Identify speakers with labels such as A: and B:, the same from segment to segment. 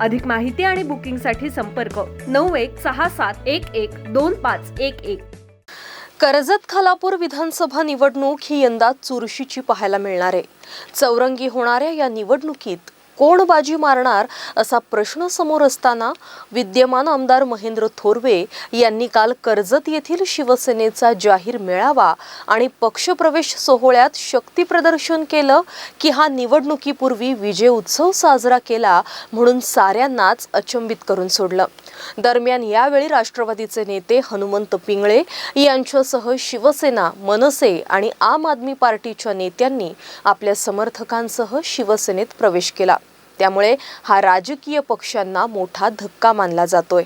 A: अधिक माहिती आणि बुकिंगसाठी संपर्क नऊ एक सहा सात एक एक दोन पाच एक एक.
B: कर्जत खालापूर विधानसभा निवडणूक ही यंदा चुरशीची पाहायला मिळणार आहे. चौरंगी होणाऱ्या या निवडणुकीत कोण बाजी मारणार असा प्रश्न समोर असताना विद्यमान आमदार महेंद्र थोरवे यांनी काल कर्जत येथील शिवसेनेचा जाहीर मेळावा आणि पक्षप्रवेश सोहळ्यात शक्ती प्रदर्शन केलं की हा निवडणुकीपूर्वी विजय उत्सव साजरा केला म्हणून साऱ्यांनाच अचंबित करून सोडलं. दरम्यान यावेळी राष्ट्रवादीचे नेते हनुमंत पिंगळे यांच्यासह शिवसेना मनसे आणि आम आदमी पार्टीच्या नेत्यांनी आपल्या समर्थकांसह शिवसेनेत प्रवेश केला. त्यामुळे हा राजकीय पक्षांना मोठा धक्का मानला जातोय.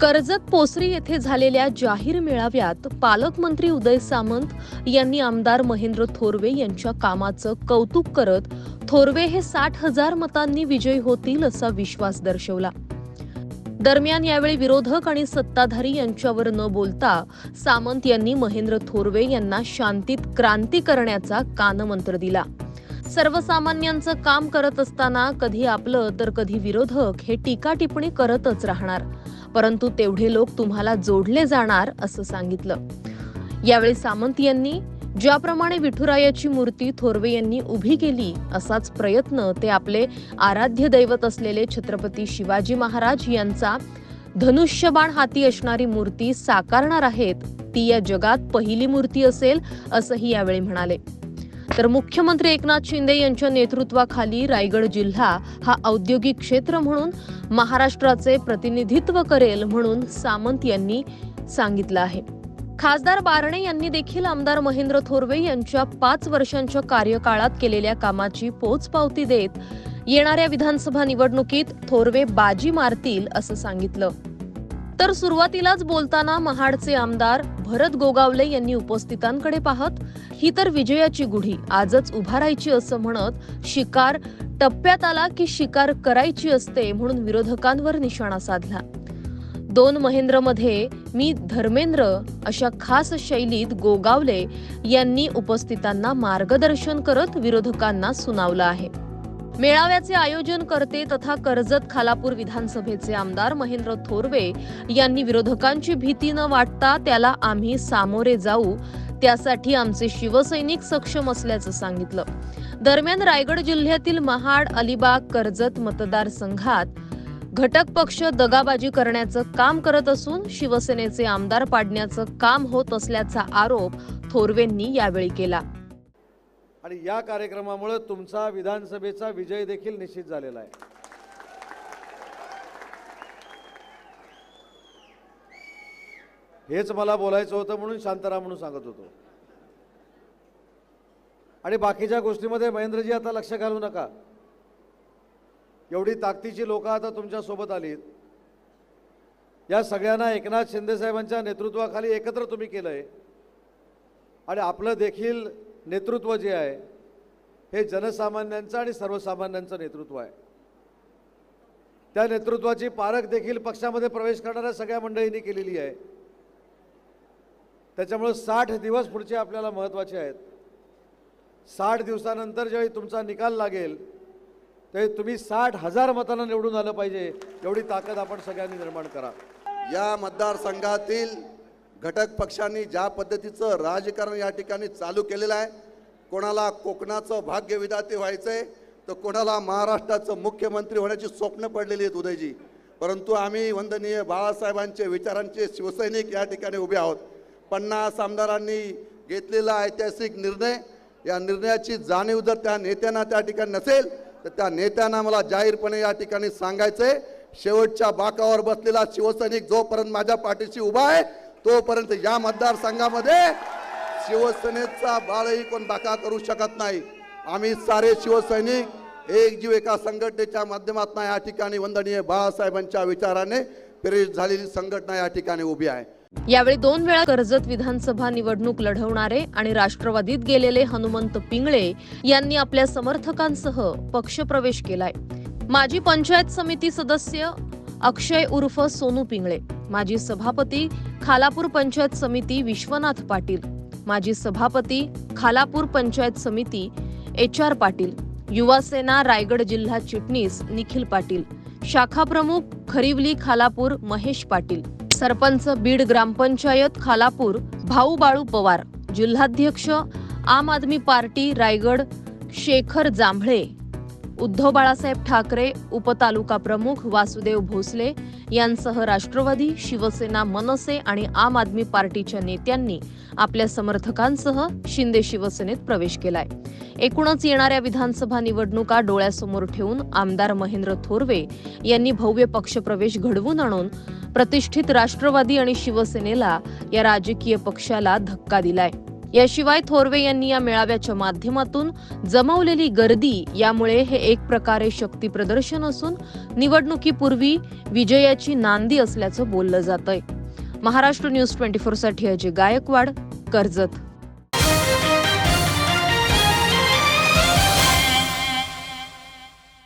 B: कर्जत पोसरी येथे झालेल्या जाहीर मेळाव्यात पालकमंत्री उदय सामंत यांनी आमदार महेंद्र थोरवे यांच्या कामाचं कौतुक करत थोरवे हे साठ हजार मतांनी विजयी होतील असा विश्वास दर्शवला. दरम्यान यावेळी विरोधक आणि सत्ताधारी यांच्यावर न बोलता सामंत यांनी महेंद्र थोरवे यांना शांतीत क्रांती करण्याचा कानमंत्र दिला. सर्वसामान्यांचं काम करत असताना कधी आपलं तर कधी विरोधक हे टीका टिप्पणी करतच राहणार. परंतु तेवढे लोक तुम्हाला जोडले जाणार असं सांगितलं. यावेळी सामंत यांनी ज्याप्रमाणे विठुरायाची मूर्ती थोरवे यांनी उभी केली असाच प्रयत्न ते आपले आराध्य दैवत असलेले छत्रपती शिवाजी महाराज यांचा धनुष्यबाण हाती असणारी मूर्ती साकारणार आहेत ती या जगात पहिली मूर्ती असेल असंही यावेळी म्हणाले. तर मुख्यमंत्री एकनाथ शिंदे यांच्या नेतृत्वाखाली रायगड जिल्हा हा औद्योगिक क्षेत्र म्हणून महाराष्ट्राचे प्रतिनिधित्व करेल म्हणून सामंत यांनी सांगितलं आहे. खासदार बारणे यांनी देखील आमदार महेंद्र थोरवे यांच्या पाच वर्षांच्या कार्यकाळात केलेल्या कामाची पोचपावती देत येणाऱ्या विधानसभा निवडणुकीत थोरवे बाजी मारतील असं सांगितलं. तर सुरुवातीलाच बोलताना महाडचे आमदार भरत गोगावले यांनी उपस्थितांकडे पाहत ही तर विजयाची गुढी आजच उभारायची असं म्हणत शिकार टप्प्यात आला की शिकार करायची असते म्हणून विरोधकांवर निशाणा साधला. दोन महेंद्रमध्ये मी धर्मेंद्र अशा खास शैलीत गोगावले यांनी उपस्थितांना मार्गदर्शन करत विरोधकांना सुनावलं आहे. मेळाव्याचे आयोजन करते तथा कर्जत खालापूर विधानसभेचे आमदार महेंद्र थोरवे यांनी विरोधकांची भीती न वाटता त्याला आम्ही सामोरे जाऊ त्यासाठी आमचे शिवसैनिक सक्षम असल्याचं सांगितलं. दरम्यान रायगड जिल्ह्यातील महाड अलिबाग कर्जत मतदारसंघात घटक पक्ष दगाबाजी करण्याचं काम करत असून शिवसेनेचे आमदार पाडण्याचं काम होत असल्याचा आरोप थोरवेंनी यावेळी केला.
C: आणि या कार्यक्रमामुळे तुमचा विधानसभेचा विजय देखील निश्चित झालेला आहे. हेच मला बोलायचं होतं म्हणून शांतराम म्हणून सांगत होतो. आणि बाकीच्या गोष्टीमध्ये महेंद्रजी आता लक्ष घालू नका. एवढी ताकदीची लोक आता तुमच्यासोबत आलीत. या सगळ्यांना एकनाथ शिंदेसाहेबांच्या नेतृत्वाखाली एकत्र तुम्ही केलं आहे आणि आपलं देखील नेतृत्व जे आहे हे जनसामान्यांचं आणि सर्वसामान्यांचं नेतृत्व आहे. त्या नेतृत्वाची पारख देखील पक्षामध्ये प्रवेश करणाऱ्या सगळ्या मंडळींनी केलेली आहे. त्याच्यामुळं साठ दिवस पुढचे आपल्याला महत्त्वाचे आहेत. साठ दिवसानंतर ज्यावेळी तुमचा निकाल लागेल ते तुम्ही साठ हजार मतांना निवडून आलं पाहिजे. एवढी ताकद आपण सगळ्यांनी निर्माण करा.
D: या मतदारसंघातील घटक पक्षांनी ज्या पद्धतीचं राजकारण या ठिकाणी चालू केलेलं आहे कोणाला कोकणाचं भाग्य विधाते व्हायचंय तर कोणाला महाराष्ट्राचं मुख्यमंत्री होण्याची स्वप्न पडलेली आहेत उदयजी. परंतु आम्ही वंदनीय बाळासाहेबांचे विचारांचे शिवसैनिक या ठिकाणी उभे आहोत. पन्नास आमदारांनी घेतलेला ऐतिहासिक निर्णय या निर्णयाची जाणीव जर त्या नेत्यांना त्या ठिकाणी नसेल तर त्या नेत्यांना मला जाहीरपणे या ठिकाणी सांगायचंय शेवटच्या बाकावर बसलेला शिवसैनिक जोपर्यंत माझ्या पाठीशी उभा आहे तोपर्यंत या मतदारसंघामध्ये शिवसेनेचा बाळही कोण बाका करू शकत नाही. आम्ही सारे शिवसैनिक एक जीव एका संघटनेच्या माध्यमातून या ठिकाणी वंदनीय बाळासाहेबांच्या विचाराने प्रेरित झालेली संघटना या ठिकाणी उभी आहे.
B: यावेळी दोन वेळा कर्जत विधानसभा निवडणूक लढवणारे आणि राष्ट्रवादीत गेलेले हनुमंत पिंगळे यांनी आपल्या समर्थकांसह पक्षप्रवेश केलाय. माजी पंचायत समिती सदस्य अक्षय उर्फ सोनू पिंगळे माजी सभापती खालापूर पंचायत समिती विश्वनाथ पाटील माजी सभापती खालापूर पंचायत समिती एच आर पाटील युवासेना रायगड जिल्हा चिटणीस निखिल पाटील शाखा प्रमुख खरिवली खालापूर महेश पाटील सरपंच बीड ग्रामपंचायत खालापूर भाऊ बाळू पवार. जिल्हाध्यक्ष आम आदमी पार्टी रायगड शेखर जांभळे. उद्धव बाळासाहेब ठाकरे उपतालुका प्रमुख वासुदेव भोसले यांसह राष्ट्रवादी शिवसेना मनसे आणि आम आदमी पार्टीच्या नेत्यांनी आपल्या समर्थकांसह शिंदे शिवसेनेत प्रवेश केलाय. एकूणच येणाऱ्या विधानसभा निवडणुका डोळ्यासमोर ठेवून आमदार महेंद्र थोरवे यांनी भव्य पक्षप्रवेश घडवून आणून प्रतिष्ठित राष्ट्रवादी आणि शिवसेनेला या राजकीय पक्षाला धक्का दिलाय. याशिवाय थोरवे यांनी या मेळाव्याच्या माध्यमातून जमवलेली गर्दी यामुळे हे एक प्रकारे शक्ती प्रदर्शन असून निवडणुकीपूर्वी विजयाची नांदी असल्याचं बोललं जातंय. महाराष्ट्र न्यूज ट्वेंटी फोरसाठी अजय गायकवाड कर्जत.